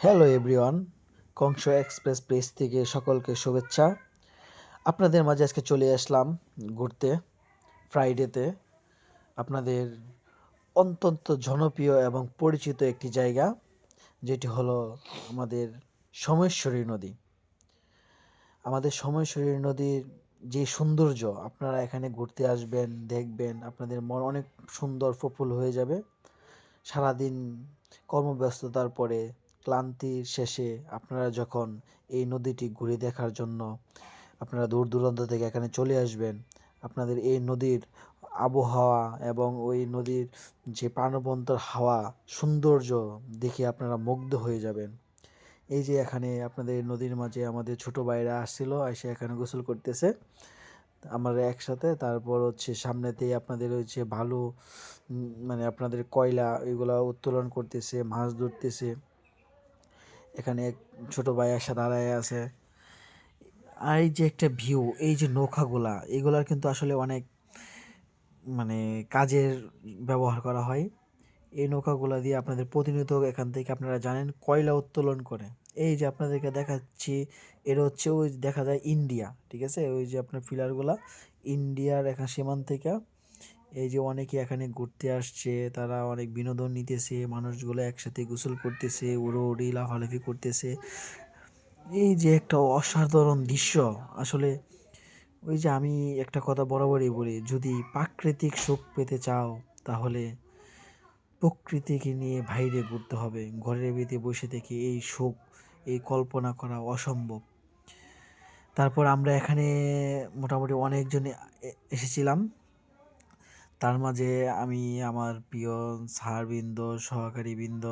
Hello everyone, Kangsha express page থেকে সকলকে শুভেচ্ছা। আপনাদের মাঝে আজকে চলে আসলাম ঘুরতে, ফ্রাইডেতে। আপনাদের অত্যন্ত জনপ্রিয় এবং পরিচিত একটি জায়গা, যেটি হলো আমাদের সময়েশ্বরী নদী। আমাদের সময়েশ্বরী নদীর যে সৌন্দর্য, আপনারা এখানে ঘুরতে আসবেন, দেখবেন, আপনাদের মন অনেক সুন্দর, প্রফুল্ল হয়ে যাবে। সারাদিন কর্মব্যস্ততার পরে ক্লান্তির শেষে আপনারা যখন এই নদীটি ঘুরে দেখার জন্য আপনারা দূর দূরান্ত থেকে এখানে চলে আসবেন, আপনাদের এই নদীর আবহাওয়া এবং ওই নদীর যে প্রাণবন্তর হাওয়া সৌন্দর্য দেখে আপনারা মুগ্ধ হয়ে যাবেন। এই যে এখানে আপনাদের নদীর মাঝে আমাদের ছোট ভাইরা আসছিল, এসে এখানে গোসল করতেছে। আমরা একসাথে, তারপর হচ্ছে সামনেতেই আপনাদের হচ্ছে ভালো মানে আপনাদের কয়লা এগুলো উত্তোলন করতেছে, মাছ ধরতেছে। এখানে এক ছোট ভাই আসা দাঁড়ায় আছে। আর এই যে একটা ভিউ এই যে নৌকাগুলা, এগুলার কিন্তু আসলে অনেক মানে কাজের ব্যবহার করা হয়। এই নৌকাগুলা দিয়ে আপনাদের প্রতিনিয়ত এখান থেকে আপনারা জানেন কয়লা উত্তোলন করে। এই যে আপনাদেরকে দেখাচ্ছি এটা হচ্ছে ওই দেখা যায় ইন্ডিয়া, ঠিক আছে? ওই যে আপনার ফিলারগুলা ইন্ডিয়ার এখানে সীমান্ত থেকে এই যে অনেকে এখানে ঘুরতে আসছে, তারা অনেক বিনোদন নিতেছে, মানুষগুলো একসাথে গোসল করতেছে উড়ো উড়ি লাফালাফি করতেছে। এই যে একটা অসাধারণ দৃশ্য, আসলে ওই যে আমি একটা কথা বরাবরই বলি, যদি প্রাকৃতিক সুখ পেতে চাও, তাহলে প্রকৃতিকে নিয়ে বাইরে ঘুরতে হবে, ঘরের ভিতরে বসে থেকে এই সুখ, এই কল্পনা করা অসম্ভব। তারপর আমরা এখানে মোটামুটি অনেকজন এসেছিলাম। তার মাঝে আমি আমার প্রিয় স্যারবৃন্দ, সহকারীবৃন্দ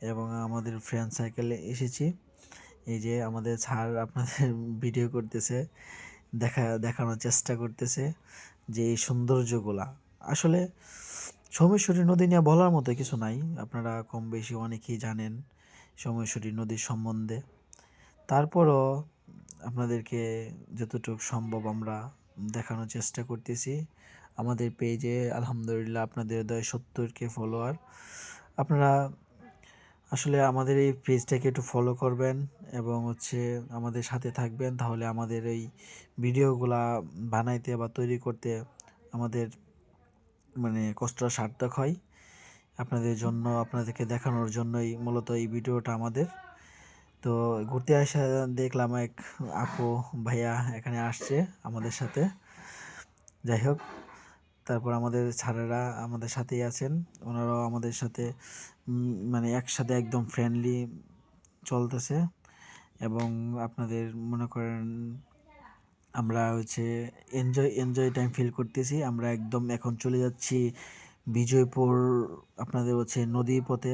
এবং আমাদের ফ্রেন্ড সার্কেলে এসেছি। এই যে আমাদের স্যার আপনাদের ভিডিও করতেছে, দেখা, দেখানোর চেষ্টা করতেছে যে এই সৌন্দর্যগুলা। আসলে সোমেশ্বরী নদী নিয়ে বলার মতো কিছু নাই, আপনারা কম বেশি অনেকেই জানেন সোমেশ্বরী নদীর সম্বন্ধে। তারপরও আপনাদেরকে যতটুকু সম্ভব আমরা দেখানোর চেষ্টা করতেছি। আমাদের পেজে আলহামদুলিল্লাহ আপনাদের দয় সত্তর কে ফলোয়ার আপনারা আসলে আমাদের এই পেজটাকে একটু ফলো করবেন এবং হচ্ছে আমাদের সাথে থাকবেন, তাহলে আমাদের এই ভিডিওগুলা বানাইতে বা তৈরি করতে আমাদের মানে কষ্টটা সার্থক হয়। আপনাদের জন্য, আপনাদেরকে দেখানোর জন্যই মূলত এই ভিডিওটা আমাদের। তো ঘুরতে আসা দেখলাম এক আপু ভাইয়া এখানে আসছে আমাদের সাথে। যাই হোক। তারপর আমাদের ছাড়েরা আমাদের সাথেই আছেন। ওনারাও আমাদের সাথে মানে একসাথে একদম ফ্রেন্ডলি চলতেছে। এবং আপনাদের মনে করেন আমরা হচ্ছে এনজয় এনজয় টাইম ফিল করতেছি। আমরা একদম এখন চলে যাচ্ছি বিজয়পুর, আপনাদের হচ্ছে নদী পথে